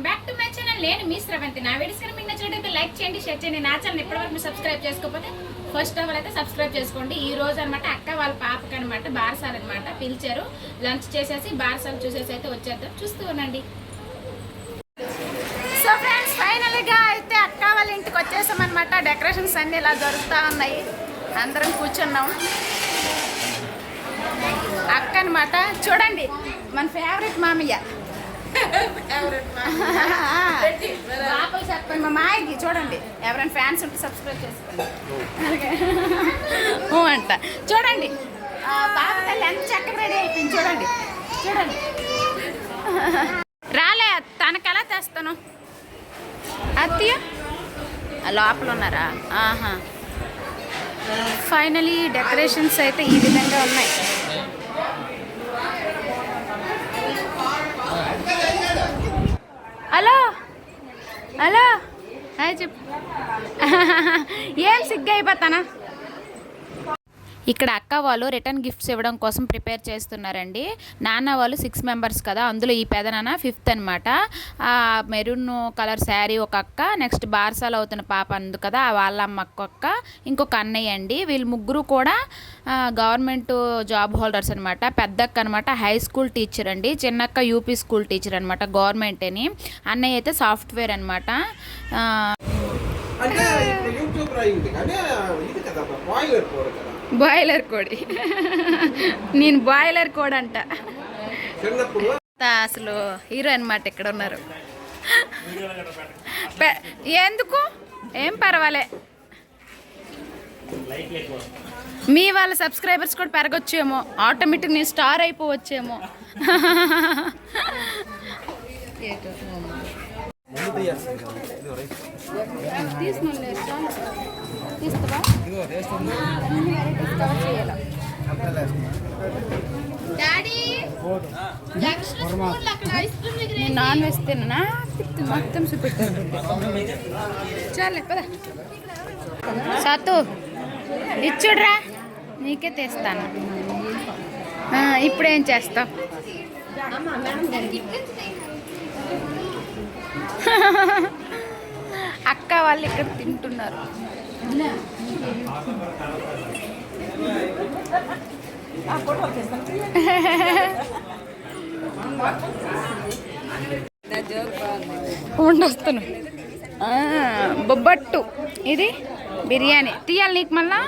Welcome back to my channel. నేను మీ శ్రవంతి నా వీడియోస్ కనుక మీకు నచ్చినట్లయితే లైక్ చేయండి షేర్ చేయండి. నా ఛానల్ ఇప్పటివరకు మీరు సబ్స్క్రైబ్ చేసుకోకపోతే ఫస్ట్ ఆఫ్ ఆల్ అయితే సబ్స్క్రైబ్ చేసుకోండి. ఈ రోజు అనమాట అక్క వాళ్ళ పాపకి అనమాట బారసాలు అనమాట పిలిచారు. లంచ్ చేసేసి బారసాలు చూసేసి అయితే వచ్చేద్దాం. చూస్తూ ఉండండి. సో ఫ్రెండ్స్ ఫైనల్గా అయితే అక్క వాళ్ళ ఇంటికి వచ్చేసామన్నమాట డెకరేషన్స్ అన్ని ఇలా దొరుకుతూ ఉన్నాయి. అందరం కూర్చున్నాం. అక్క అనమాట చూడండి మన ఫేవరెట్ మామయ్య. చెప్పండి మా మాయకి చూడండి. ఎవరైనా ఫ్యాన్స్ ఉంటే సబ్స్క్రైబ్ చేసుకోండి. అంట చూడండి. ఆ, బాబు తల్లి ఎంత చక్కగా రెడీ అయిపోయింది. చూడండి. చూడండి. రాలే తనకు ఎలా తెస్తాను? అత్తయ్య? లోపల ఉన్నారా? ఆహా. ఫైనలీ డెకరేషన్స్ అయితే ఈ విధంగా ఉన్నాయి హలో హలో. హాయ్ చెప్పు. ఏం సిగ్గు అయిపోతానా? ఇక్కడ అక్క వాళ్ళు రిటర్న్ గిఫ్ట్స్ ఇవ్వడం కోసం ప్రిపేర్ చేస్తున్నారండి. నాన్న వాళ్ళు సిక్స్ మెంబర్స్ కదా అందులో ఈ పెదనాన్న ఫిఫ్త్ అనమాట మెరూన్ కలర్ శారీ ఒక అక్క నెక్స్ట్ బార్సాలు అవుతున్న పాప అందు కదా వాళ్ళ అమ్మ అక్క ఇంకొక అన్నయ్య అండి. వీళ్ళు ముగ్గురు కూడా గవర్నమెంట్ జాబ్ హోల్డర్స్ అనమాట పెద్దక్క అనమాట హై స్కూల్ టీచర్ అండి. చిన్నక్క యూపీ స్కూల్ టీచర్ అనమాట గవర్నమెంట్ అని. అన్నయ్య అయితే సాఫ్ట్వేర్ అనమాట అంటే యూట్యూబ్ ఇది కదా. Boiler code. కదా బాయిలర్ కోడి నేను బాయిలర్ కోడి అంట. చిన్నప్పుడు అసలు హీరో అనమాట ఇక్కడ ఉన్నారు. పె- ఎందుకు? ఏం పర్వాలే. మీ వాళ్ళ సబ్స్క్రైబర్స్ కూడా పెరగొచ్చేమో. ఆటోమేటిక్ నేను స్టార్ అయిపోవచ్చేమో. నేను నాన్ వెజ్ తిన్నా. మొత్తం చూపెట్టాను చాలే పద. సతు ఇచ్చుడ్రా నీకే తెస్తాను. ఆ, ఇప్పుడేం చేస్తాం అక్క వాళ్ళు ఇక్కడ తింటున్నారు. ఉండొస్తాను ఆ, బొబ్బట్టు. ఇది? బిర్యానీ. తీయాలి నీకు మళ్ళా?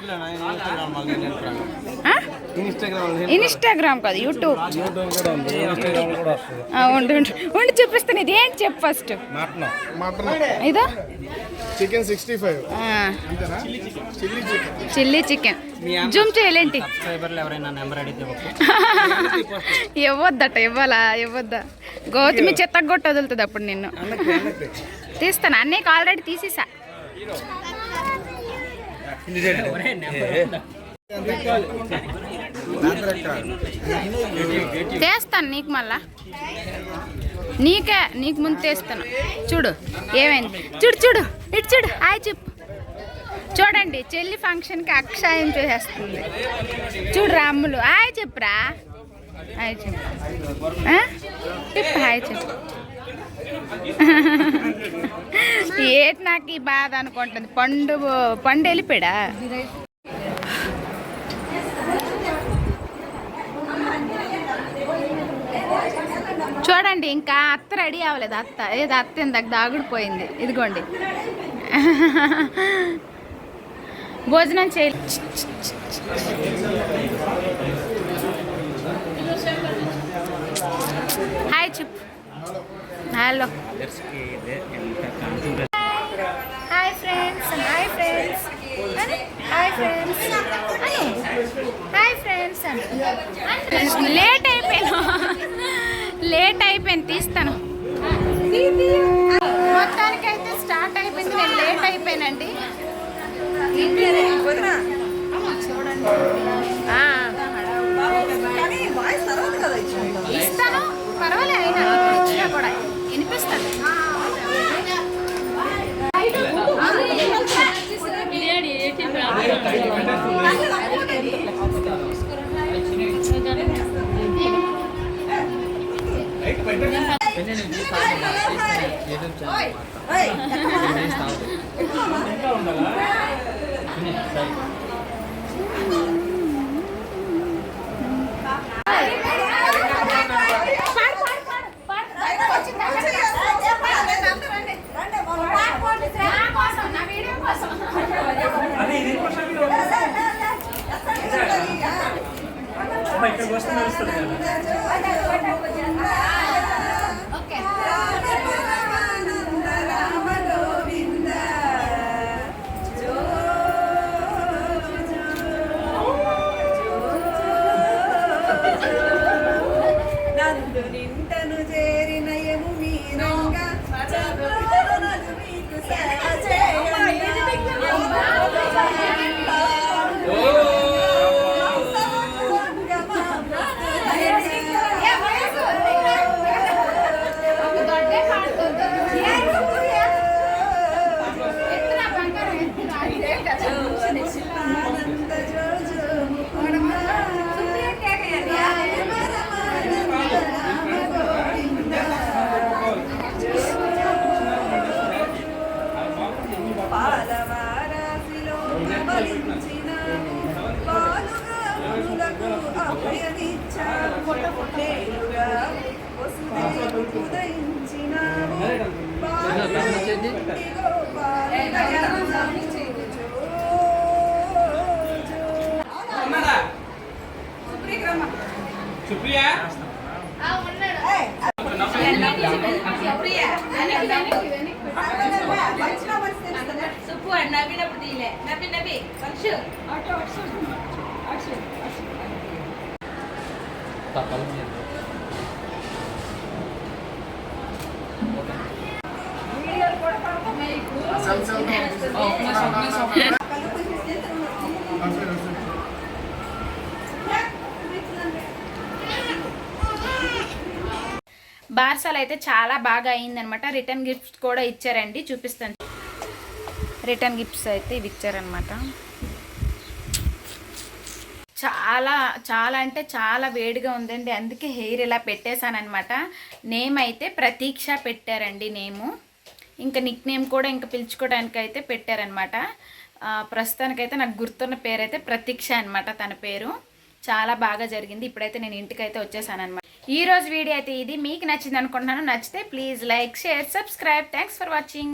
ఇన్స్టాగ్రామ్ కాదు యూట్యూబ్. ఆ, ఉండు ఉండు. ఉండి చూపిస్తాను ఇది ఏంటి చెప్పు ఫస్ట్ ఇదో? Chicken sixty five. Chilli chicken. Chilli chicken. Zoom చేయలేంటి? సబ్స్క్రైబర్లు ఎవరైనా నెంబర్ అడిగితే ఇవ్వద్దట ఇవ్వాలా? ఇవ్వద్దా? గౌతమి చెత్తగొట్ట వదులుతుంది అప్పుడు నిన్ను. తీస్తాను. అన్నయ్యకి ఆల్రెడీ తీసేసా. తీస్తాను నీకు మళ్ళా. నీకే నీకు ముందు తీస్తాను. చూడు ఏమైంది? చూడు చూడు. ఇటు చూడు హాయ్ చెప్పు. చూడండి చెల్లి ఫంక్షన్కి అక్షాయం చేసేస్తుంది చూడు రాములు హాయ్ చెప్పురా. హాయ్ చెప్పు. చెప్పు హాయ్ చెప్పు. ఏటి నాకు ఈ బాధ అనుకుంటుంది? పండు పండు వెళ్ళిపోయాడా? చూడండి ఇంకా అత్త రెడీ అవ్వలేదు. అత్త ఏది అత్త ఇందాక దాగుడిపోయింది. ఇదిగోండి. భోజనం చేయ. హాయ్ చెప్పు hello. Hi friends. Hi friends. Hi friends. Hi friends late అయిపోయాను లేట్ అయిపోయింది తీస్తాను. మొత్తానికైతే స్టార్ట్ అయిపోయింది నేను లేట్ అయిపోయానండి. ఆ. ఇస్తాను పర్వాలే అయినా ఇచ్చినా కూడా వినిపిస్తాను ఇక్కడికి వస్తే తెలుస్తుంది కదా. సుప్రియా సుప్పు నవ్వినప్పుడు తీలే నవ్వి నవ్వి వర్షు బార్సాలు అయితే చాలా బాగా అయిందనమాట రిటర్న్ గిఫ్ట్స్ కూడా ఇచ్చారండి చూపిస్తాను. రిటర్న్ గిఫ్ట్స్ అయితే ఇవి ఇచ్చారనమాట చాలా చాలా అంటే చాలా వేడిగా ఉందండి. అందుకే హెయిర్ ఇలా పెట్టేశానమాట నేమ్ అయితే ప్రతీక్ష పెట్టారండి నేము. ఇంకా నిక్ నేమ్ కూడా ఇంకా పిలుచుకోవడానికి అయితే పెట్టారనమాట ప్రస్తుతానికైతే నాకు గుర్తున్న పేరు అయితే ప్రతీక్ష అనమాట తన పేరు. చాలా బాగా జరిగింది. ఇప్పుడైతే నేను ఇంటికైతే వచ్చేసానమాట ఈరోజు ఈ రోజు వీడియో అయితే ఇది. మీకు నచ్చింది అనుకుంటున్నాను నచ్చితే please like share subscribe. Thanks for watching